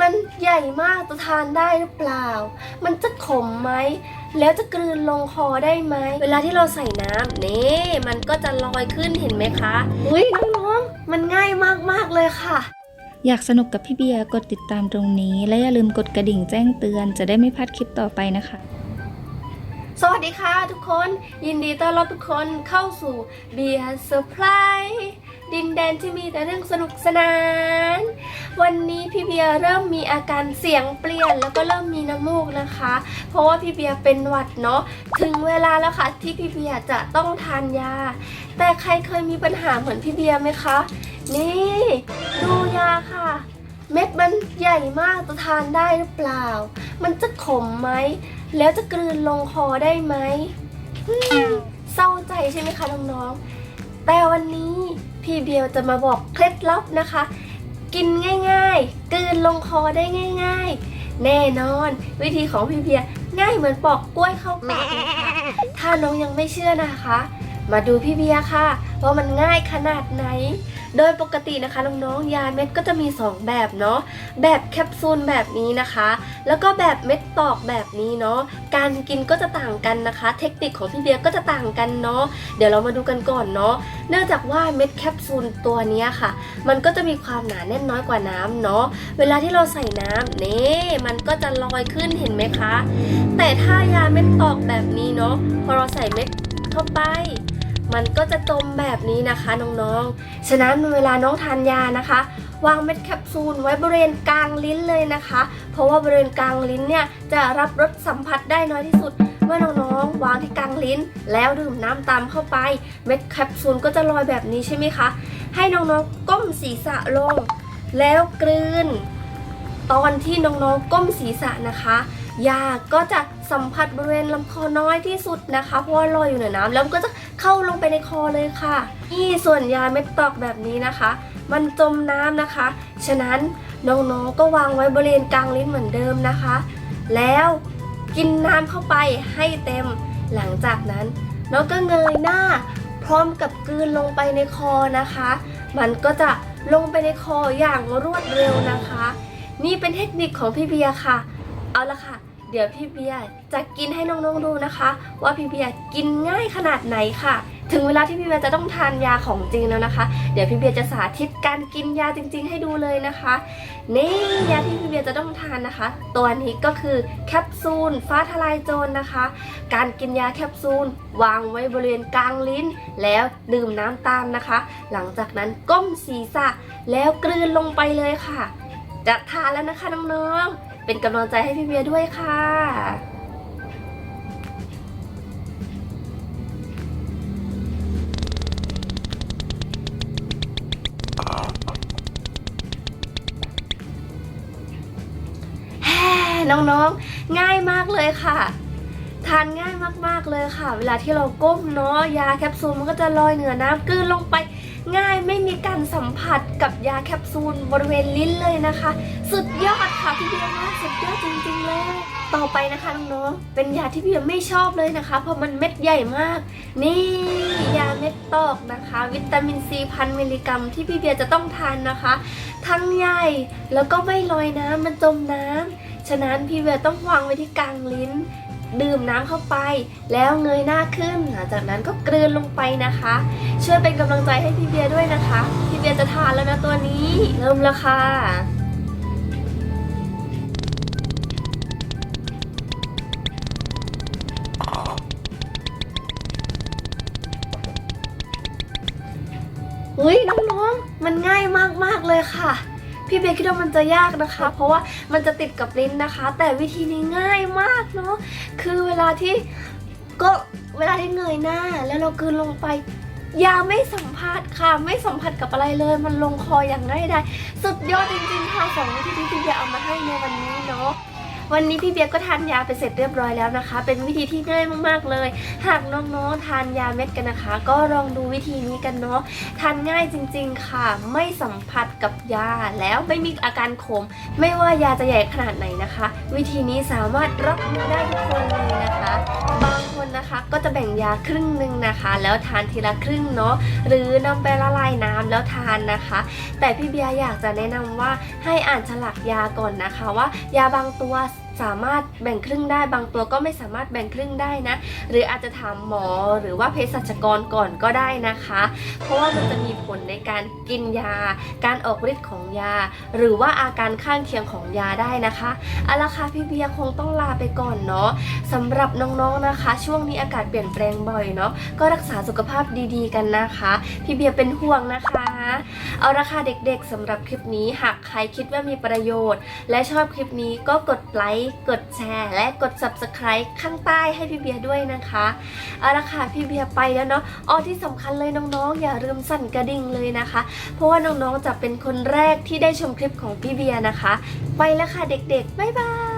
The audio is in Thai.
มันใหญ่มากจะทานได้หรือเปล่า มันจะขมไหม แล้วจะกลืนลงคอได้ไหม เวลาที่เราใส่น้ำนี่มันก็จะลอยขึ้นเห็นไหมคะ อุ้ยน้องๆมันง่ายมากๆเลยค่ะ อยากสนุกกับพี่เบียร์กดติดตามตรงนี้ และอย่าลืมกดกระดิ่งแจ้งเตือน จะได้ไม่พลาดคลิปต่อไปนะคะ สวัสดีค่ะทุกคน ยินดีต้อนรับทุกคนเข้าสู่เบียร์เซอร์ไพรส์ ดินแดนที่มีแต่เรื่องสนุกสนาน วันนี้พี่เบียร์เริ่มมีอาการเสียงเปลี่ยนแล้วก็เริ่มมีน้ำมูกนะคะ เพราะว่าพี่เบียร์เป็นหวัดเนาะถึงเวลาแล้วค่ะที่พี่เบียร์จะต้องทานยา แต่ใครเคยมีปัญหาเหมือนพี่เบียร์ไหมคะ นี่ดูยาค่ะ เม็ดมันใหญ่มากจะทานได้หรือเปล่า มันจะขมไหมแล้วจะกลืนลงคอได้ไหมอืมเศร้าใจใช่ไหมคะน้องๆแต่วันนี้ พี่เบียวจะมาบอกเคล็ดลับนะคะ กินง่ายๆกืนลงคอได้ง่าย ๆ แน่นอน วิธีของพี่เบียง่ายเหมือนปอกกล้วยเข้าปากเลยค่ะถ้าน้องยังไม่เชื่อนะคะ มาดูพี่เบียค่ะว่ามันง่ายขนาดไหน โดยปกตินะคะน้องๆยาเม็ดก็จะมี 2 แบบเนาะแบบแคปซูลแบบนี้นะคะ แล้วก็แบบเม็ดตอกแบบนี้เนาะการกินก็จะต่างกันนะคะ เทคนิคของพี่เบียร์ก็จะต่างกันเนาะเดี๋ยวเรามาดูกันก่อนเนาะเนื่องจากว่าเม็ดแคปซูลตัวนี้ค่ะ มันก็จะมีความหนาแน่นน้อยกว่าน้ำเนาะเวลาที่เราใส่น้ำนี่มันก็จะลอยขึ้นเห็นไหมคะ แต่ถ้ายาเม็ดตอกแบบนี้เนาะพอเราใส่เม็ดเข้าไป มันก็จะจมแบบนี้นะคะน้องๆ ฉะนั้นเวลาน้องทานยานะคะ วางเม็ดแคปซูลไว้บริเวณกลางลิ้นเลยนะคะ เพราะว่าบริเวณกลางลิ้นเนี่ยจะรับรสสัมผัสได้น้อยที่สุด เมื่อน้องๆ วางที่กลางลิ้น แล้วดื่มน้ำตามเข้าไป เม็ดแคปซูลก็จะลอยแบบนี้ใช่ไหมคะ ให้น้องๆก้มศีรษะลง แล้วกลืน ตอนที่น้องๆก้มศีรษะนะคะยาก็จะสัมผัสบริเวณลำคอน้อยที่สุดนะคะ เพราะว่าลอยอยู่เหนือน้ำแล้วก็จะเข้าลงไปในคอเลยค่ะ นี่ส่วนยาเม็ดตอกแบบนี้นะคะ มันจมน้ำนะคะ ฉะนั้นน้องๆก็วางไว้บริเวณกลางลิ้นเหมือนเดิมนะคะ แล้วกินน้ำเข้าไปให้เต็ม หลังจากนั้น น้องก็เงยหน้า พร้อมกับกลืนลงไปในคอนะคะ มันก็จะลงไปในคออย่างรวดเร็วนะคะ นี่เป็นเทคนิคของพี่เบียร์ค่ะ เอาละค่ะ เดี๋ยวพี่เบียร์จะกินให้น้องๆดูนะคะ ว่าพี่เบียร์กินง่ายขนาดไหนค่ะ ถึงเวลาที่พี่เบียร์จะต้องทานยาของจริงแล้วนะคะ เดี๋ยวพี่เบียร์จะสาธิตการกินยาจริง ๆ ให้ดูเลยนะคะ นี่ยาที่พี่เบียร์จะต้องทานนะคะ ตัวนี้ก็คือแคปซูลฟ้าทลายโจรนะคะ การกินยาแคปซูล วางไว้บริเวณกลางลิ้น แล้วดื่มน้ำตามนะคะ หลังจากนั้นก้มศีรษะแล้วกลืนลงไปเลยค่ะ จะทานแล้วนะคะน้องๆ เป็นกำลังใจให้พี่เบียร์ด้วยค่ะแฮ่น้องๆ ง่ายมากเลยค่ะ ทานง่ายมากๆเลยค่ะ เวลาที่เราก้มเนาะยาแคปซูลมันก็จะลอยเหนือน้ำกลืนลงไป ง่ายไม่มีการสัมผัสกับยาแคปซูลบริเวณลิ้นเลยนะคะ สุดยอดค่ะพี่เบียร์ว่าสุดยอดจริงๆเลยต่อไปนะคะน้องๆเป็นยาที่พี่เบียร์ไม่ชอบเลยนะคะ เพราะมันเม็ดใหญ่มาก นี่ยาเม็ดตอกนะคะ วิตามินซีพันมิลลิกรัมที่พี่เบียร์จะต้องทานนะคะ ทั้งใหญ่แล้วก็ไม่ลอยน้ำมันจมน้ำฉะนั้นพี่เบียร์ต้องวางไว้ที่กลางลิ้น ดื่มน้ำเข้าไป แล้วเงยหน้าขึ้น หลังจากนั้นก็กลืนลงไปนะคะ ช่วยเป็นกำลังใจให้พี่เบียร์ด้วยนะคะ พี่เบียร์จะทานแล้วนะตัวนี้ เริ่มแล้วค่ะอุ้ยน้องๆ มันง่ายมากๆเลยค่ะ พี่เบคคิดว่ามันจะยากนะคะ เพราะว่ามันจะติดกับลิ้นนะคะ แต่วิธีนี้ง่ายมากเนาะคือเวลาที่ก็เวลาที่เงยหน้า แล้วเรากืนลงไปยาไม่สัมผัสค่ะไม่สัมผัสกับอะไรเลย มันลงคออย่างง่ายดายสุดยอดจริงๆค่ะสองวิธีที่พี่เบเอามาให้ในวันนี้เนาะ วันนี้พี่เบียร์ก็ทานยาไปเสร็จเรียบร้อยแล้วนะคะ เป็นวิธีที่ง่ายมากๆเลย หากน้องๆทานยาเม็ดกันนะคะ ก็ลองดูวิธีนี้กันเนาะทานง่ายจริง ๆ ค่ะ ไม่สัมผัสกับยาแล้วไม่มีอาการขม ไม่ว่ายาจะใหญ่ขนาดไหนนะคะ วิธีนี้สามารถรับมือได้ทุกคนเลยนะคะ บางคนคนนะคะก็จะแบ่งยาครึ่งหนึ่งนะคะ แล้วทานทีละครึ่งเนาะหรือนำไปละลายน้ำแล้วทานนะคะ แต่พี่เบียร์อยากจะแนะนำว่าให้อ่านฉลากยาก่อนนะคะ ว่ายาบางตัว สามารถแบ่งครึ่งได้ บางตัวก็ไม่สามารถแบ่งครึ่งได้นะ หรืออาจจะถามหมอหรือว่าเภสัชกรก่อนก็ได้นะคะ เพราะว่ามันจะมีผลในการกินยา การออกฤทธิ์ของยา หรือว่าอาการข้างเคียงของยาได้นะคะเอาละค่ะพี่เบียร์คงต้องลาไปก่อนเนาะสำหรับน้องๆนะคะ ช่วงนี้อากาศเปลี่ยนแปลงบ่อยเนาะก็รักษาสุขภาพดีๆ กันนะคะ พี่เบียร์เป็นห่วงนะคะ เอาละค่ะเด็กๆสำหรับคลิปนี้หากใครคิดว่ามีประโยชน์ และชอบคลิปนี้ก็กดไลค์ค์กดแชร์ และกด subscribe ข้างใต้ให้พี่เบียร์ด้วยนะคะเอาละค่ะพี่เบียร์ไปแล้วเนาะอ๋อที่สำคัญเลยน้องๆ อย่าลืมสั่นกระดิ่งเลยนะคะ เพราะว่าน้องๆจะเป็นคนแรกที่ได้ชมคลิปของพี่เบียร์นะคะ ไปแล้วค่ะเด็กๆบ๊ายบาย